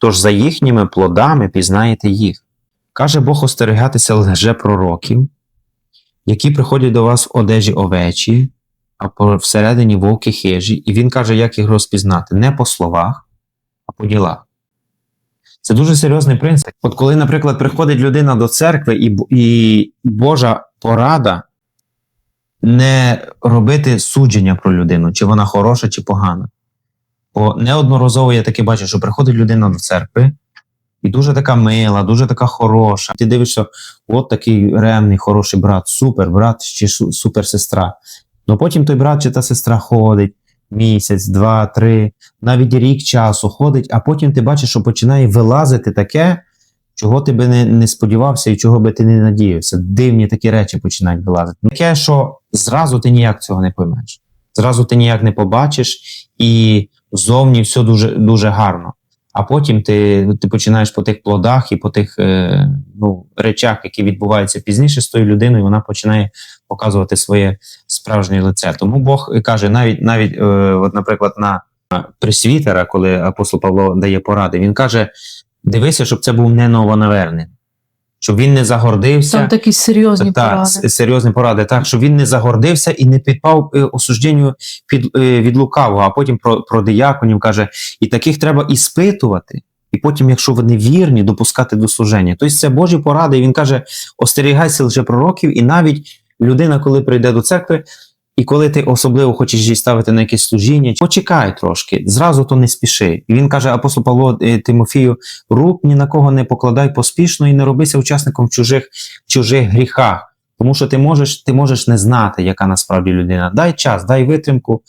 тож за їхніми плодами пізнаєте їх. Каже Бог остерігатися лжепророків, які приходять до вас в одежі овечі, а всередині вовки хижі, і він каже, як їх розпізнати не по словах, а по ділах. Це дуже серйозний принцип. От коли, наприклад, приходить людина до церкви, і, і Божа порада не робити судження про людину, чи вона хороша, чи погана. Бо неодноразово я таки бачу, що приходить людина до церкви, і дуже така мила, дуже така хороша. Ти дивишся, от такий ремний, хороший брат, супер брат чи су- супер сестра. Ну потім той брат чи та сестра ходить місяць, два, три, навіть рік часу ходить, а потім ти бачиш, що починає вилазити таке, чого ти би не, не сподівався і чого би ти не надіявся. Дивні такі речі починають вилазити. Таке, що зразу ти ніяк цього не поймеш. Зразу ти ніяк не побачиш, і зовні все дуже, дуже гарно. А потім ти, ти починаєш по тих плодах і по тих е, ну, речах, які відбуваються пізніше з тою людиною, вона починає показувати своє справжнє лице. Тому Бог каже, навіть, навіть е, от, наприклад, на пресвітера, коли апостол Павло дає поради, він каже: дивися, щоб це був не новонавернений, щоб він не загордився. Там такі серйозні Так, поради. серйозні поради, так, щоб він не загордився і не підпав е, осужденню під, е, від лукавого, а потім про, про дияконів каже, і таких треба іспитувати, і потім, якщо вони вірні, допускати до служення. Тобто це Божі поради, і він каже: остерігайся лише пророків, і навіть людина, коли прийде до церкви, і коли ти особливо хочеш її ставити на якесь служіння, почекай трошки, зразу то не спіши. І він каже, апостол Павло е, Тимофію, рук ні на кого не покладай поспішно і не робися учасником в чужих, чужих гріхах. Тому що ти можеш, ти можеш не знати, яка насправді людина. Дай час, дай витримку,